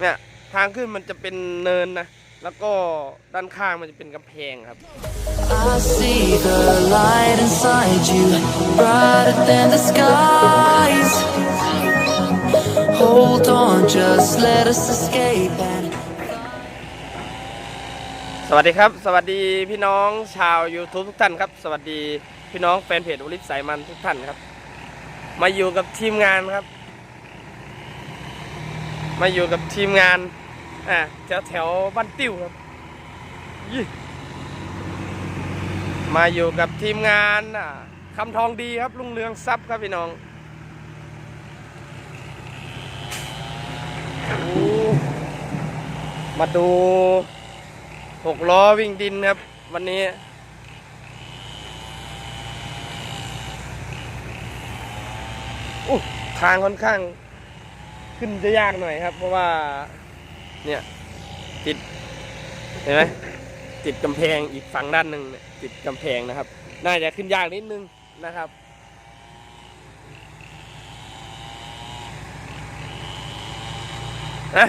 เนี่ยทางขึ้นมันจะเป็นเนินนะ แล้วก็ด้านข้างมันจะเป็นกำแพงครับ I see the light inside you, brighter than the skies. Hold on, just let us escape and สวัสดีครับ สวัสดีพี่น้องชาว YouTube ทุกท่านครับ สวัสดีพี่น้องแฟนเพจโอลิฟสายมันทุกท่านครับ มาอยู่กับทีมงานครับ มาอยู่กับทีมงานอ่าแถวแถวบ้านติ้วครับมาอยู่กับทีมงานอ่าคำทองดีครับลุงเรืองทรัพย์ครับพี่น้องอมาดูหกล้อวิ่งดินครับ วันนี้อู้ทางค่อนข้าง ขึ้นจะยากหน่อยครับ เพราะว่าเนี่ยติดเห็นไหมติดกำแพงอีกฝั่งด้านหนึ่งเนี่ยติดกำแพงนะครับ น่าจะขึ้นยากนิดนึงนะครับนะ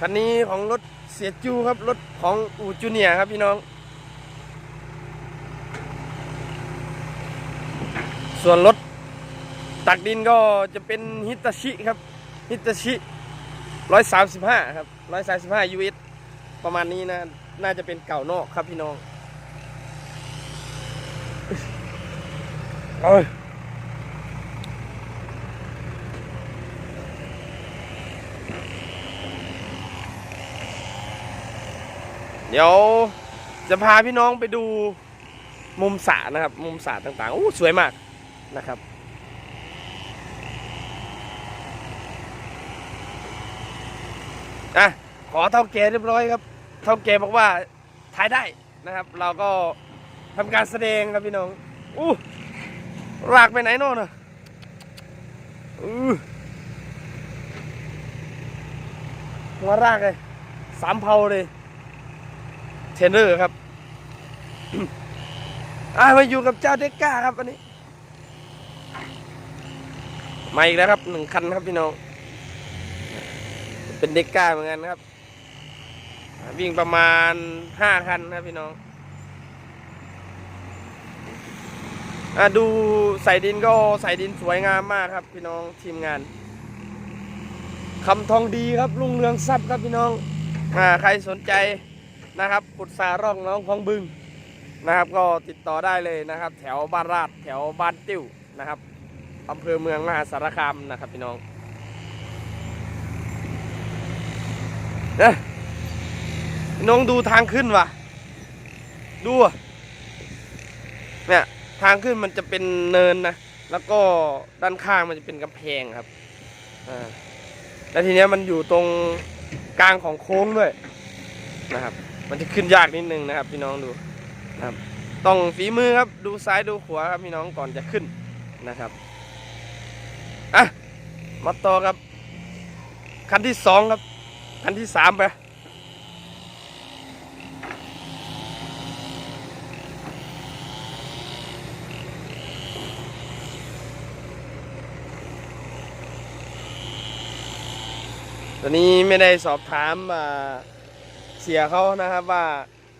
คันนี้ของรถเสียจูครับรถของอูจูเนียครับพี่น้อง ส่วนรถตักดินก็จะเป็นฮิตาชิครับ ฮิตาชิร้อยสามสิบห้าครับร้อยสามสิบห้ายูเอสประมาณนี้นะ น่าจะเป็นเก่านอกครับพี่น้องเอ้ยเดี๋ยวจะพาพี่น้องไปดูมุมสระนะครับ มุมสระต่างๆ โอ้ สวยมากนะครับ อะขอเท่าแกเรียบร้อยครับ เท่าแกบอกว่าถ่ายได้นะครับ เราก็ทำการแสดงครับพี่น้องอู้รากไปไหนโน่นน่ะอู้หัวรากเลยสามเผาเลยเทรนเนอร์ครับอ่ามาอยู่กับเจ้าเด็กก้าครับวันนี้มาอีกแล้วครับหนึ่งคันครับพี่น้อง เป็นเด็กก้าเหมือนกันครับ วิ่งประมาณห้าคันครับพี่น้องอดูใส่ดินก็ใส่ดินสวยงามมากครับ พี่น้องทีมงานคำทองดีครับลุงเรืองทรัพย์ครับพี่น้องอ่าใครสนใจนะครับปุตสาร่องน้องของบึงนะครับ ก็ติดต่อได้เลยนะครับ แถวบ้านราดแถวบ้านติ้วนะครับอำเภอเมืองมหาสารคามนะครับพี่น้องเอ้ยพี่ น้องดูทางขึ้นว่ะ ดูเนี่ยทางขึ้นมันจะเป็นเนินนะ แล้วก็ด้านข้างมันจะเป็นกำแพงครับอ่าแล้วทีเนี้ยมันอยู่ตรงกลางของโค้งด้วยนะครับ มันจะขึ้นยากนิดนึงนะครับ พี่น้องดูนะครับ ต้องฝีมือครับ ดูซ้ายดูขวาครับพี่น้องก่อนจะขึ้นนะครับอะมาต่อครับ คันที่สองครับ คันที่สามไปตอนนี้ไม่ได้สอบถามาเสียเขานะครับว่า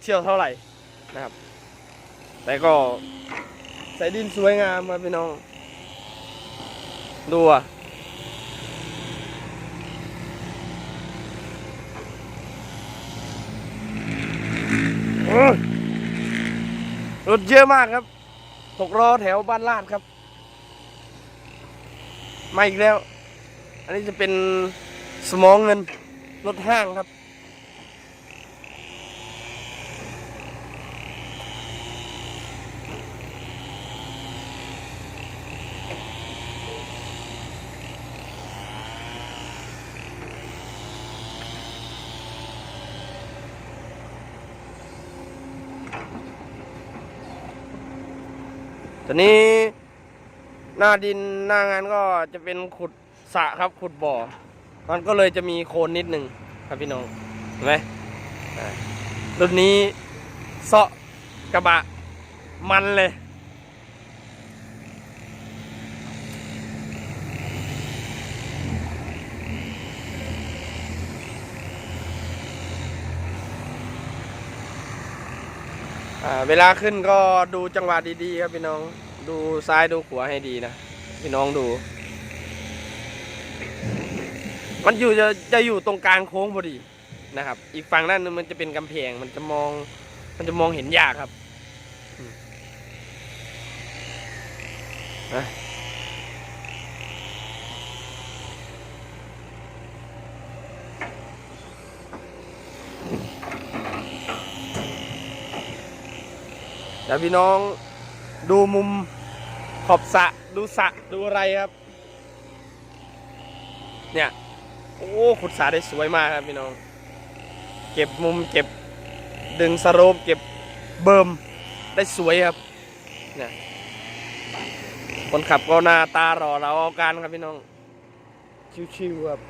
เที่ยวเท่าไหร่นะครับ แต่ก็ใส่ดินสวยงามครับพี่น้อง ดูอะ โอ้ย รถเยอะมากครับ ตกรอแถวบ้านลาดครับ มาอีกแล้ว อันนี้จะเป็นสมองเงิน รถห้างครับ ตอนนี้หน้าดินหน้างานก็จะเป็นขุดสระครับขุดบ่อ มันก็เลยจะมีโคลนนิดหนึ่งครับพี่น้องเห็นไหมรุ่นนี้เซาะกระบะมันเลย เวลาขึ้นก็ดูจังหวะดีๆครับพี่น้องดูซ้ายดูขวาให้ดีนะพี่น้องดู มันอยู่จะจะอยู่ตรงกลางโค้งพอดีนะครับ อีกฝั่งนั้นมันจะเป็นกำแพงมันจะมอง มันจะมองเห็นยากครับอืมนะเดี๋ยวพี่น้องดูมุมขอบสะดูสะดูอะไรครับ เนี่ย โอ้ขุดสาได้สวยมากครับพี่น้อง เก็บมุมเก็บดึงสโลปเก็บเบิ่มได้สวยครับเนี่ยคนขับก็หน้าตาหล่อเราเอาการครับพี่น้อง ชิวๆครับ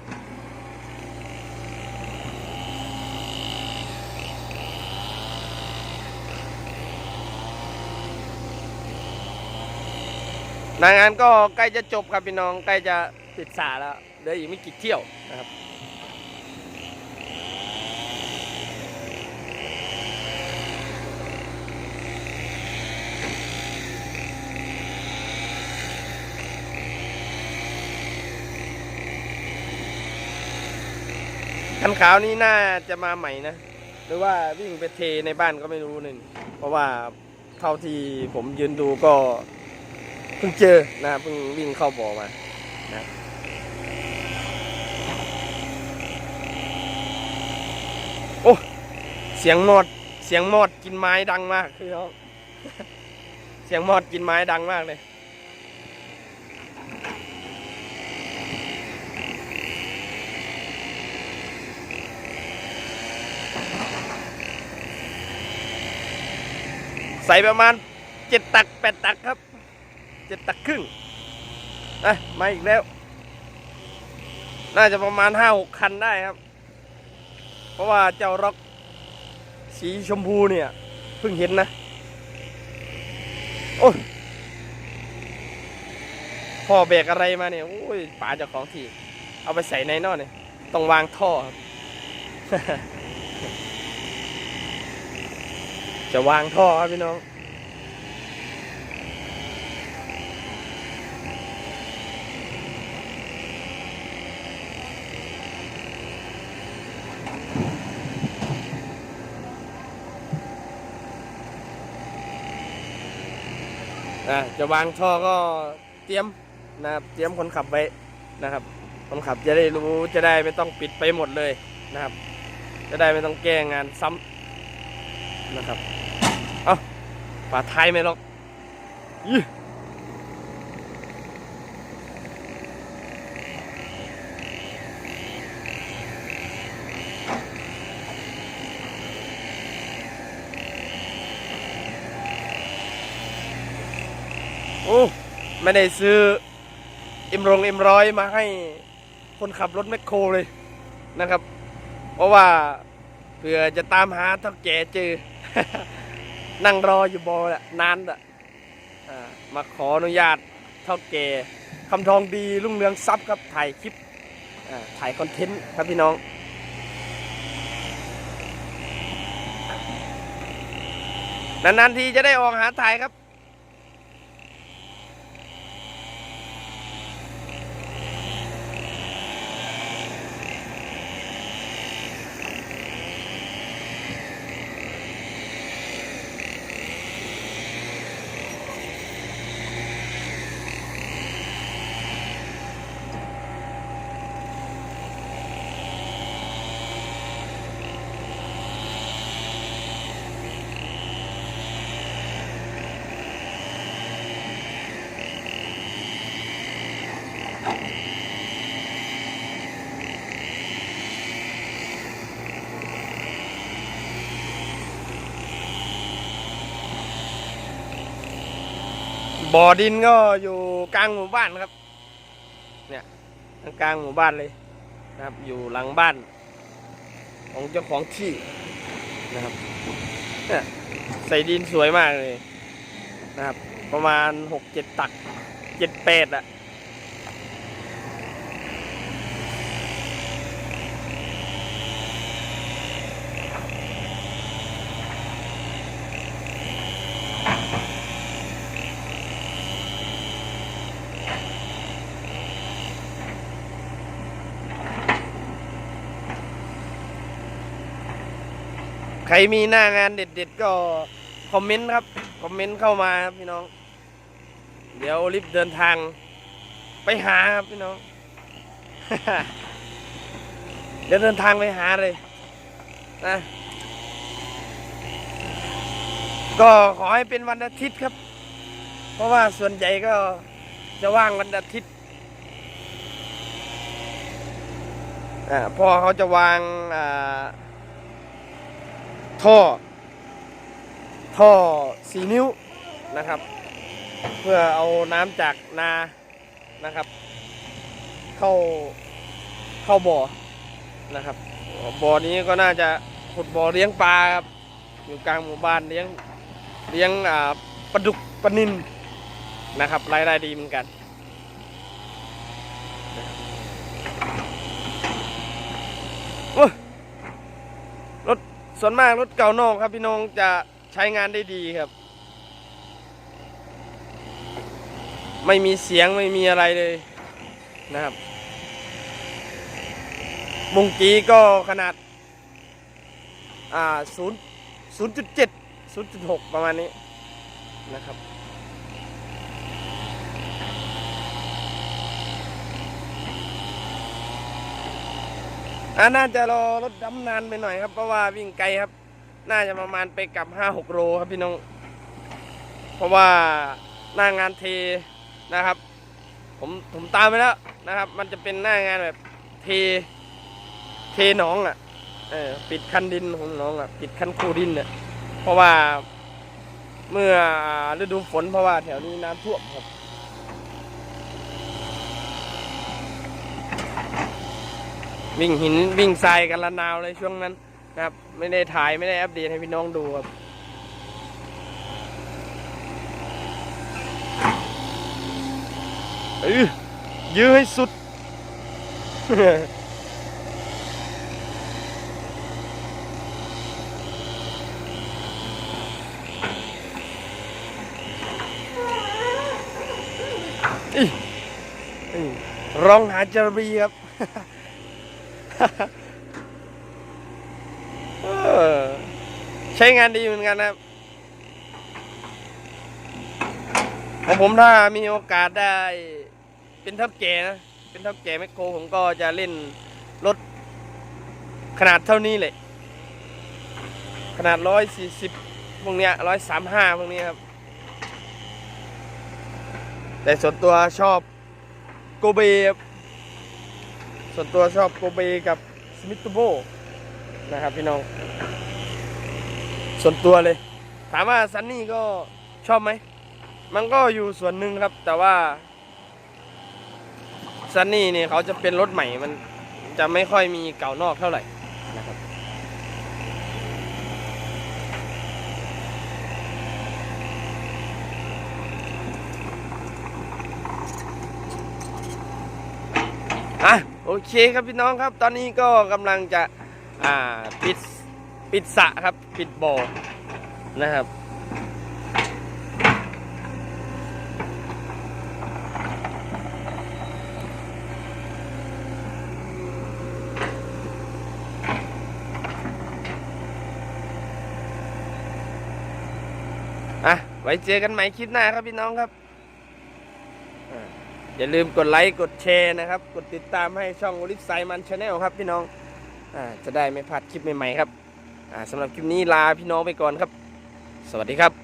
นางงานก็ใกล้จะจบครับพี่น้องใกล้จะติดสาแล้วเหลืออีกไม่กี่เที่ยวนะครับคันขาวนี้น่าจะมาใหม่นะ หรือว่าวิ่งไปเทในบ้านก็ไม่รู้หนึ่งเพราะว่าเท่าที่ผมยืนดูก็ พิ่งเจอนะครับเพิ่งวิ่งเข้าบ่อมานะโอ้เสียงมอดเสียงมอดกินไม้ดังมากคือเขาเสียงมอดกินไม้ดังมากเลยใส่ประมาณเจ็ดตักแปดตักครับ จ็ดตักครึ่งอะมาอีกแล้ว น่าจะประมาณห้าหกคันได้ครับ เพราะว่าเจ้าร็อกสีชมพูเนี่ยเพิ่งเห็นนะ โอ้ยพ่อแบรกอะไรมาเนี่ยโอ้ยป๋าเจ้าของที่ เอาไปใส่ในนอกเนี่ยต้องวางท่อครับจะวางท่อครับพี่น้อง อะจะวางท่อก็เตรียมนะครับเตรียมคนขับไว้นะครับ คนขับจะได้รู้จะได้ไม่ต้องปิดไปหมดเลยนะครับ จะได้ไม่ต้องแก้งานซ้ำนะครับ เอาฝาท้ายไม่ล็อกยี่โอ้ ไม่ได้ซื้อเอ็มรงเอ็มร้อยมาให้คนขับรถแมคโครเลยนะครับ เพราะว่าเผื่อจะตามหาเท่าแก่เจอ นั่งรออยู่บอแหละนานอะมาขออนุญาตเท่าแก่คำทองดีรุ่งเรืองทรัพย์ครับถ่ายคลิปถ่ายคอนเทนต์ครับพี่น้องนานๆทีจะได้ออกหาถ่ายครับ บ่อดินก็อยู่กลางหมู่บ้านครับ เนี่ยกลางหมู่บ้านเลยนะครับ อยู่หลังบ้าน ของเจ้าของที่นะครับเนี่ยใส่ดินสวยมากเลยนะครับ ประมาณหกเจ็ดตักเจ็ดแปดอะ รมีหน้างานเด็ดๆก็คอมเมนต์ครับ คอมเมนต์เข้ามาครับพี่น้อง เดี๋ยวโอลิฟเดินทางไปหาครับพี่น้อง เดี๋ยวเดินทางไปหาเลยนะก็ขอให้เป็นวันอาทิตย์ครับ เพราะว่าส่วนใหญ่ก็จะว่างวันอาทิตย์อ่าพ่อเขาจะวางอ่า ท่อ ท่อสีนิ้วนะครับ เพื่อเอาน้ำจากนานะครับ เข้าเข้าบ่อนะครับบ่อนี้ก็น่าจะขุดบ่อเลี้ยงปลาครับอยู่กลางหมู่บ้านเลี้ยงเลี้ยงปลาดุกปลานินนะครับรายได้ดีเหมือนกันโอ้ ส่วนมากรถเก่านอกครับพี่น้องจะใช้งานได้ดีครับ ไม่มีเสียงไม่มีอะไรเลยนะครับมุงกี้ก็ขนาด อ่าศูนย์ศูนย์จุดเจ็ดศูนย์จุดหกประมาณนี้นะครับ อ่าน่าจะรอรถดำนานไปหน่อยครับ เพราะว่าวิ่งไกลครับ น่าจะประมาณไปกลับห้าหกโลครับพี่น้อง เพราะว่าหน้างานเทนะครับ ผมผมตามไปแล้วนะครับ มันจะเป็นหน้างานแบบเท เทหนองอะ เออปิดคันดินของน้องอะ ปิดคันคูดินเนี่ยเพราะว่าเมื่อฤดูฝนเพราะว่าแถวนี้น้ำท่วมครับ วิ่งหินวิ่งทรายกันละนาวเลยช่วงนั้นนะครับ ไม่ได้ถ่ายไม่ได้อัปเดตให้พี่น้องดูครับเออยื้อให้สุดอิอิร้องหาจระบีครับ ใช้งานดีเหมือนกันนะครับของผมถ้ามีโอกาสได้เป็นทับแก่นะ เป็นทับแก่แมคโครผมก็จะเล่นรถขนาดเท่านี้เลย ขนาดร้อยสี่สิบพวกเนี้ยร้อยสามห้าพวกนี้ครับ แต่ส่วนตัวชอบโกเบครับ ส่วนตัวชอบโกเบกับสมิธโบนะครับพี่น้อง ส่วนตัวเลย ถามว่าซันนี่ก็ชอบไหม มันก็อยู่ส่วนหนึ่งครับ แต่ว่าซันนี่เนี่ยเขาจะเป็นรถใหม่มันจะไม่ค่อยมีเก่านอกเท่าไหร่นะครับ อะโอเคครับพี่น้องครับ ตอนนี้ก็กำลังจะอ่าปิดปิดสะครับ ปิดบ่อนะครับอะไว้เจอกันใหม่คลิปหน้าครับพี่น้องครับ อย่าลืมกดไลค์กดแชร์นะครับ กดติดตามให้ช่องลิฟไซมันชาแนลครับพี่น้องอ่าจะได้ไม่พลาดคลิปใหม่ๆครับอ่าสำหรับคลิปนี้ลาพี่น้องไปก่อนครับ สวัสดีครับ